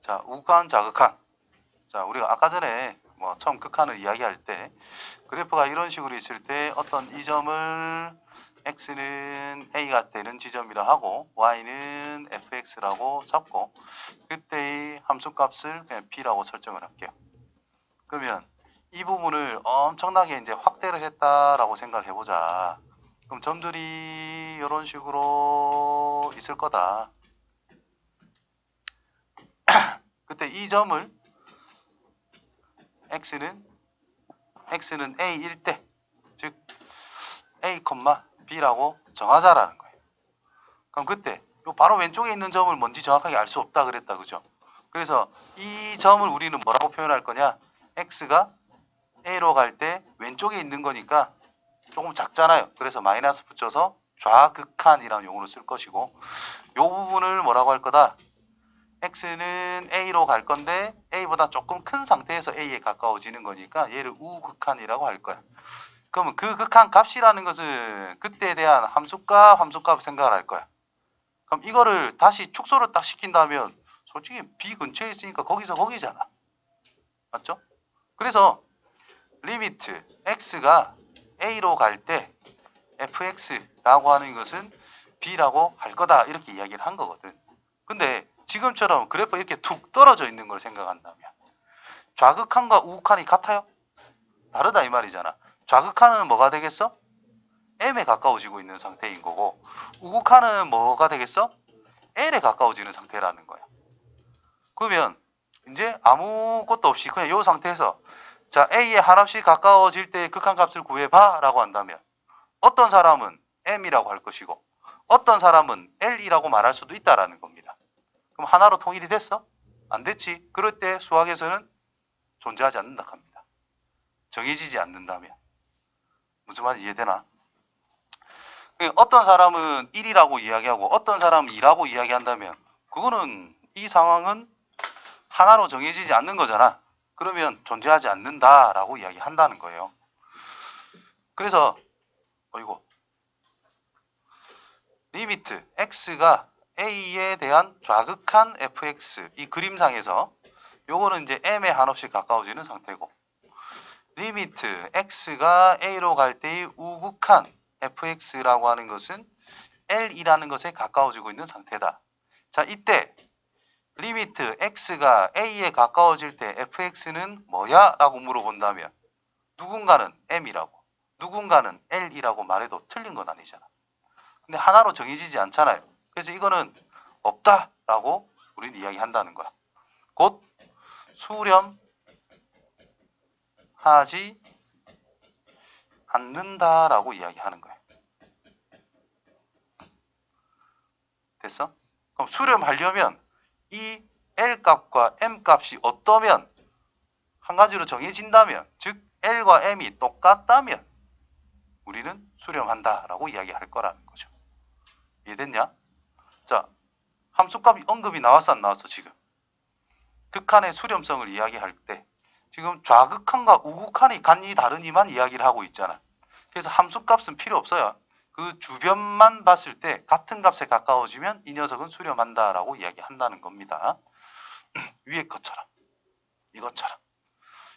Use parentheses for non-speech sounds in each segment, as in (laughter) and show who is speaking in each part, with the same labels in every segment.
Speaker 1: 자, 우극한, 자극한. 자, 우리가 아까 전에 뭐 처음 극한을 이야기할 때 그래프가 이런 식으로 있을 때 어떤 이 점을 x는 a가 되는 지점이라 하고 y는 fx라고 잡고 그때의 함수값을 그냥 b라고 설정을 할게요. 그러면 이 부분을 엄청나게 이제 확대를 했다라고 생각을 해보자. 그럼 점들이 이런 식으로 있을 거다. 그때 이 점을 x는 x는 a일 때, 즉 a, b라고 정하자라는 거예요. 그럼 그때 요 바로 왼쪽에 있는 점을 뭔지 정확하게 알 수 없다 그랬다 그죠? 그래서 이 점을 우리는 뭐라고 표현할 거냐? x가 a로 갈 때 왼쪽에 있는 거니까 조금 작잖아요. 그래서 마이너스 붙여서 좌극한이라는 용어로 쓸 것이고 요 부분을 뭐라고 할 거다? X는 a로 갈 건데 a보다 조금 큰 상태에서 a에 가까워지는 거니까 얘를 우극한이라고 할 거야. 그러면 그 극한 값이라는 것은 그때에 대한 함수값, 함수값을 생각을 할 거야. 그럼 이거를 다시 축소를 딱 시킨다면 솔직히 b 근처에 있으니까 거기서 거기잖아. 맞죠? 그래서 리미트 x가 a로 갈 때 fx라고 하는 것은 b라고 할 거다 이렇게 이야기를 한 거거든. 근데 지금처럼 그래프 이렇게 툭 떨어져 있는 걸 생각한다면 좌극한과 우극한이 같아요? 다르다 이 말이잖아. 좌극한은 뭐가 되겠어? m에 가까워지고 있는 상태인 거고 우극한은 뭐가 되겠어? l에 가까워지는 상태라는 거야. 그러면 이제 아무것도 없이 그냥 이 상태에서 자 a에 한없이 가까워질 때 극한값을 구해봐 라고 한다면 어떤 사람은 m이라고 할 것이고 어떤 사람은 l이라고 말할 수도 있다라는 겁니다. 그럼 하나로 통일이 됐어? 안 됐지. 그럴 때 수학에서는 존재하지 않는다 합니다. 정해지지 않는다면 무슨 말인지 이해되나? 그 어떤 사람은 1이라고 이야기하고 어떤 사람은 2라고 이야기한다면 그거는 이 상황은 하나로 정해지지 않는 거잖아. 그러면 존재하지 않는다라고 이야기한다는 거예요. 그래서 어이고 리미트 x가 a에 대한 좌극한 fx 이 그림상에서 요거는 이제 m에 한없이 가까워지는 상태고 리미트 x가 a로 갈 때의 우극한 fx라고 하는 것은 l이라는 것에 가까워지고 있는 상태다. 자, 이때 리미트 x가 a에 가까워질 때 fx는 뭐야? 라고 물어본다면 누군가는 m이라고 누군가는 l이라고 말해도 틀린 건 아니잖아. 근데 하나로 정해지지 않잖아요. 그래서 이거는 없다라고 우리는 이야기한다는 거야. 곧 수렴하지 않는다라고 이야기하는 거야. 됐어? 그럼 수렴하려면 이 L 값과 M 값이 어떠면 한 가지로 정해진다면 즉 L과 M이 똑같다면 우리는 수렴한다라고 이야기할 거라는 거죠. 이해됐냐? 자, 함수값이 언급이 나왔어 안 나왔어 지금? 극한의 수렴성을 이야기할 때 지금 좌극한과 우극한이 간이 다르니만 이야기를 하고 있잖아. 그래서 함수값은 필요 없어요. 그 주변만 봤을 때 같은 값에 가까워지면 이 녀석은 수렴한다라고 이야기한다는 겁니다. (clears throat) 위에 것처럼 이것처럼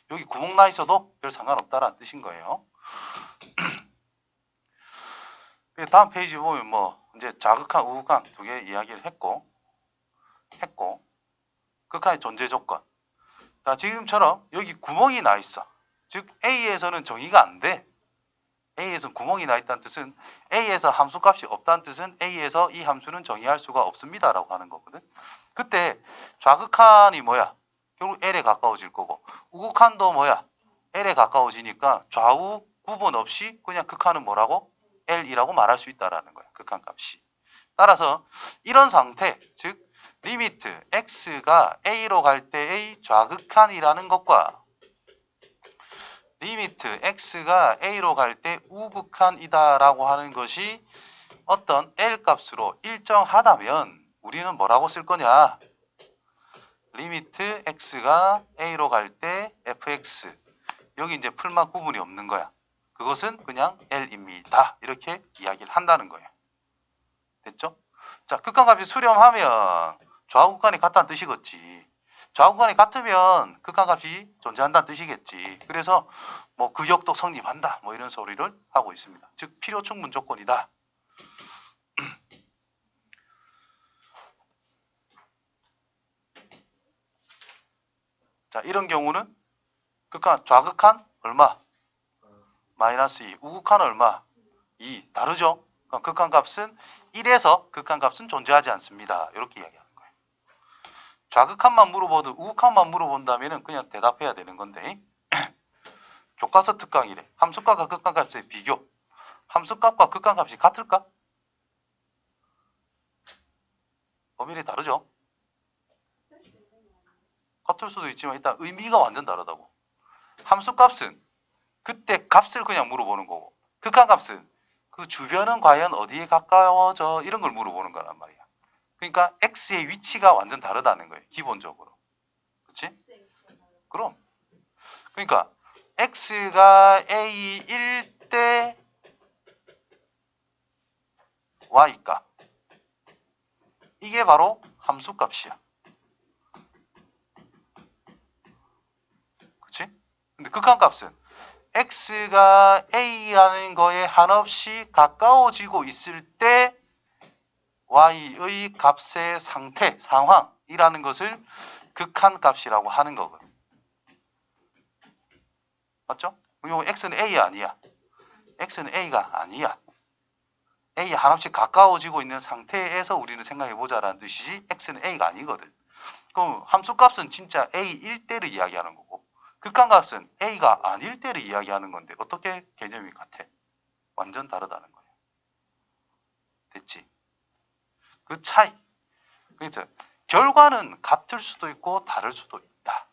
Speaker 1: 여기 구멍 나 있어도 별 상관없다라는 뜻인 거예요. 그 다음 페이지 보면 뭐 이제 자극한 우극한 두 개 이야기를 했고 했고 극한의 존재 조건. 자 지금처럼 여기 구멍이 나 있어. 즉 A에서는 정의가 안 돼. A에서는 구멍이 나 있다는 뜻은 A에서 함수값이 없다는 뜻은 A에서 이 함수는 정의할 수가 없습니다라고 하는 거거든. 그때 좌극한이 뭐야? 결국 L에 가까워질 거고 우극한도 뭐야? L에 가까워지니까 좌우 구분 없이 그냥 극한은 뭐라고? L이라고 말할 수 있다라는 거야. 극한 값이. 따라서 이런 상태, 즉 리미트 x가 a로 갈 때의 좌극한이라는 것과 리미트 x가 a로 갈 때 우극한이다라고 하는 것이 어떤 L 값으로 일정하다면 우리는 뭐라고 쓸 거냐? 리미트 x가 a로 갈 때 fx 여기 이제 풀만 구분이 없는 거야. 그것은 그냥 L입니다. 이렇게 이야기를 한다는 거예요. 됐죠? 자, 극한값이 수렴하면 좌우극한이 같다는 뜻이겠지. 좌우간이 같으면 극한값이 존재한다는 뜻이겠지. 그래서 뭐 그역도 성립한다. 뭐 이런 소리를 하고 있습니다. 즉 필요 충분 조건이다. (clears throat) 자 이런 경우는 극한 좌극한 얼마? 마이너스 2. 우극한 얼마? 2. 다르죠? 그럼 극한값은 1에서 극한값은 존재하지 않습니다. 이렇게 이야기하는 거예요. 좌극한만 물어보든 우극한만 물어본다면 그냥 대답해야 되는 건데 (clears throat) 교과서 특강이래. 함수값과 극한값의 비교. 함수값과 극한값이 같을까? 범위이 다르죠? 같을 수도 있지만 일단 의미가 완전 다르다고. 함수값은 그때 값을 그냥 물어보는 거고 극한값은 그 주변은 과연 어디에 가까워져 이런 걸 물어보는 거란 말이야. 그러니까 x의 위치가 완전 다르다는 거예요. 기본적으로. 그렇지? 그럼. 그러니까 x가 a일 때 y값. 이게 바로 함수값이야. 그치? 근데 극한값은 x가 a라는 거에 한없이 가까워지고 있을 때 y의 값의 상태, 상황이라는 것을 극한값이라고 하는 거거든. 맞죠? 요 x는 a 아니야. x는 a가 아니야. a 한없이 가까워지고 있는 상태에서 우리는 생각해 보자라는 뜻이지 x는 a가 아니거든. 그럼 함수값은 진짜 a일 때를 이야기하는 거고 극한값은 a가 아닐 때를 이야기하는 건데 어떻게 개념이 같아? 완전 다르다는 거예요. 됐지? 그 차이. 그래서 결과는 같을 수도 있고 다를 수도 있다.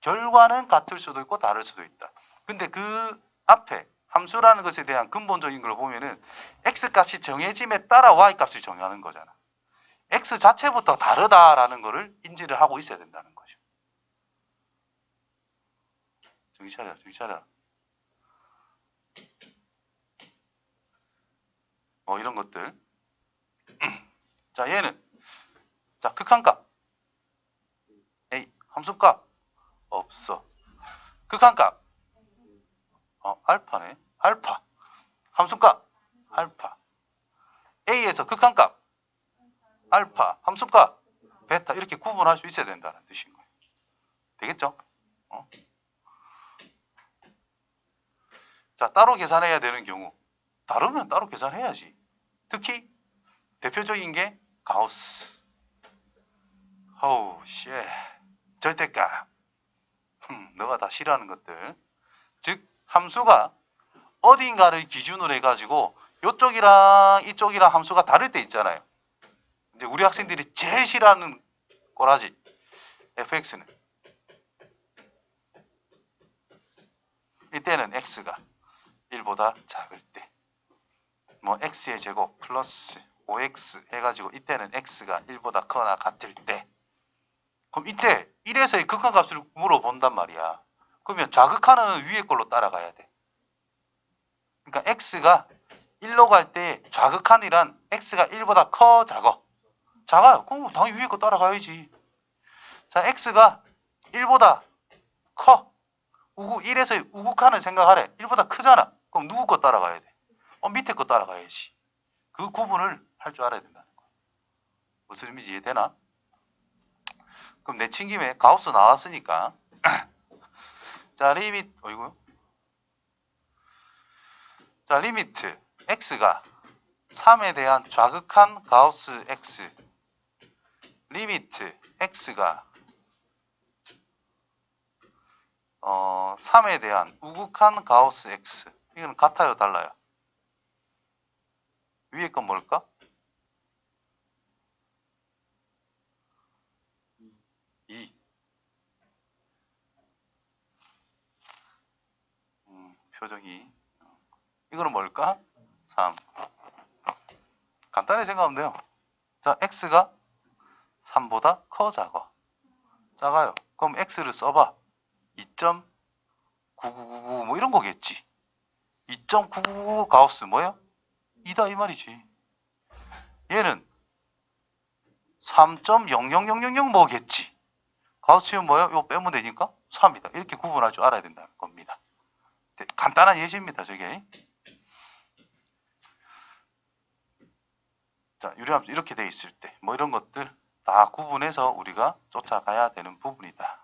Speaker 1: 결과는 같을 수도 있고 다를 수도 있다. 근데 그 앞에 함수라는 것에 대한 근본적인 걸 보면은 x 값이 정해짐에 따라 y 값을 정하는 거잖아. x 자체부터 다르다라는 거를 인지를 하고 있어야 된다는 거죠. 정신 차려, 정신 차려. 뭐 이런 것들. (clears throat) 자, 얘는 자 극한값 a 함수값 없어. 극한값 어 알파네. 알파 함수값 알파 a에서 극한값 알파 함수값 베타 이렇게 구분할 수 있어야 된다는 뜻인 거예요. 되겠죠? 어? 자, 따로 계산해야 되는 경우 다르면 따로 계산해야지. 특히 대표적인 게 가우스. 어우, 씨. 절대값. 흠, 너가 다 싫어하는 것들. 즉, 함수가 어딘가를 기준으로 해가지고 이쪽이랑 이쪽이랑 함수가 다를 때 있잖아요. 이제 우리 학생들이 제일 싫어하는 꼬라지. fx는. 이때는 x가 1보다 작을 때. 뭐 x의 제곱 플러스 5x 해가지고 이때는 x가 1보다 커나 같을 때. 그럼 이때 1에서의 극한값을 물어본단 말이야. 그러면 좌극하는 위에 걸로 따라가야 돼. 그러니까 x가 1로 갈 때 좌극한이란 x가 1보다 커 작어. 작아요. 그럼 당연히 위에 거 따라가야지. 자, x가 1보다 커. 우구 1에서 우극한을 생각하래. 1보다 크잖아. 그럼 누구 거 따라가야 돼? 어, 밑에 거 따라가야지. 그 구분을 할 줄 알아야 된다는 거야. 무슨 의미인지 이해되나? 그럼 내친 김에 가우스 나왔으니까 (clears throat) 자 리밋 어이구 자 리미트 x가 3에 대한 좌극한 가우스 x 리미트 x가 어 3에 대한 우극한 가우스 x 이거는 같아요 달라요? 위에 건 뭘까? 2 음, 표정이. 이거는 뭘까? 3 간단히 생각하면 돼요. 자 x가 3보다 커 작아 작아요. 그럼 x를 써봐. 2.9999 뭐 이런 거겠지 2.9999 가우스 뭐야? 2다 이 말이지 얘는 3.00000 뭐겠지 가우치면 뭐예요? 이거 빼면 되니까 3이다. 이렇게 구분할 줄 알아야 된다는 겁니다. 네, 간단한 예시입니다. 저게. 자, 유리함수 이렇게 돼 있을 때 뭐 이런 것들 다 구분해서 우리가 쫓아가야 되는 부분이다.